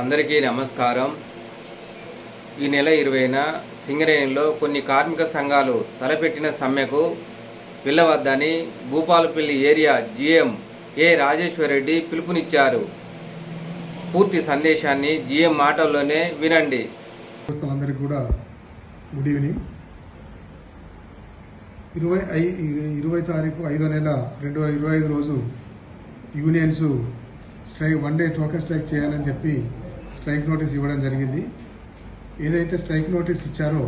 అందరికీ నమస్కారం. ఈ నెల ఇరవైన సింగరేణిలో కొన్ని కార్మిక సంఘాలు తలపెట్టిన సమ్మెకు వెళ్ళవద్దని Bhupalpally area GM A Rajeshwar Reddy పిలుపునిచ్చారు. పూర్తి సందేశాన్ని జిఎం మాటల్లోనే వినండి. అందరికి కూడా గుడ్ ఈవినింగ్. ఇరవై ఐ ఇరవై తారీఖు ఐదో నెల రెండు వేల ఇరవై ఐదు రోజు unions strike one day token strike చేయాలని చెప్పి స్ట్రైక్ నోటీస్ ఇవ్వడం జరిగింది. ఏదైతే స్ట్రైక్ నోటీస్ ఇచ్చారో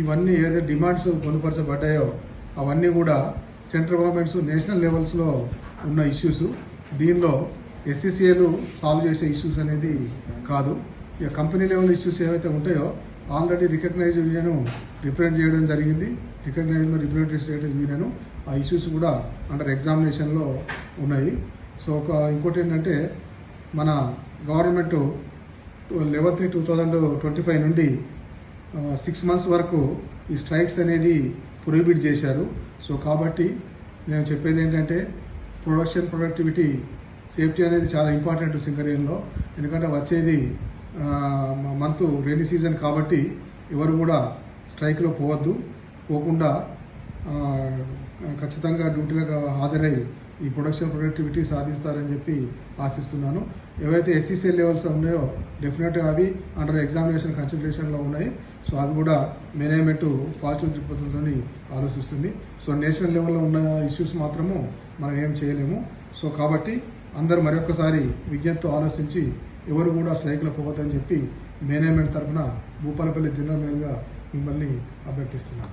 ఇవన్నీ ఏదైతే డిమాండ్స్ పొందుపరచబడ్డాయో అవన్నీ కూడా సెంట్రల్ గవర్నమెంట్స్ నేషనల్ లెవెల్స్లో ఉన్న ఇష్యూస్. దీనిలో ఎస్సీసీఏలు సాల్వ్ చేసే ఇష్యూస్ అనేది కాదు. ఇక కంపెనీ లెవెల్ ఇష్యూస్ ఏవైతే ఉంటాయో ఆల్రెడీ రికగ్నైజ్ యూనియన్ రిప్రజెంట్ చేయడం జరిగింది. Recognize representative union. ఆ ఇష్యూస్ కూడా అండర్ ఎగ్జామినేషన్లో ఉన్నాయి. సో ఒక ఇంకోటి ఏంటంటే మన government eleven three two thousand twenty five నుండి సిక్స్ మంత్స్ వరకు ఈ స్ట్రైక్స్ అనేది ప్రొహిబిట్ చేశారు. సో కాబట్టి నేను చెప్పేది ఏంటంటే ప్రొడక్షన్ ప్రొడక్టివిటీ సేఫ్టీ అనేది చాలా ఇంపార్టెంట్ సింగరేన్లో ఎందుకంటే వచ్చేది మంత్ రెయినీ సీజన్ కాబట్టి ఎవరు కూడా స్ట్రైక్లో పోవద్దు. పోకుండా ఖచ్చితంగా డ్యూటీలకు హాజరై ఈ ప్రొడక్షన్ ప్రొడక్టివిటీ సాధిస్తారని చెప్పి ఆశిస్తున్నాను. ఏవైతే ఎస్సీసీ లెవెల్స్ ఉన్నాయో డెఫినెట్గా అవి అండర్ ఎగ్జామినేషన్ కన్సిడరేషన్లో ఉన్నాయి. సో అవి కూడా మేనేజ్మెంట్ పాజిటివ్ దృక్పథంతో ఆలోచిస్తుంది. సో నేషనల్ లెవెల్లో ఉన్న ఇష్యూస్ మాత్రము మనం ఏం చేయలేము. సో కాబట్టి అందరూ మరొకసారి విజ్ఞప్తితో ఆలోచించి ఎవరు కూడా స్ట్రైక్లో పోవద్దని చెప్పి మేనేజ్మెంట్ తరఫున భూపాలపల్లి జిల్లా మేలుగా మిమ్మల్ని అభ్యర్థిస్తున్నాను.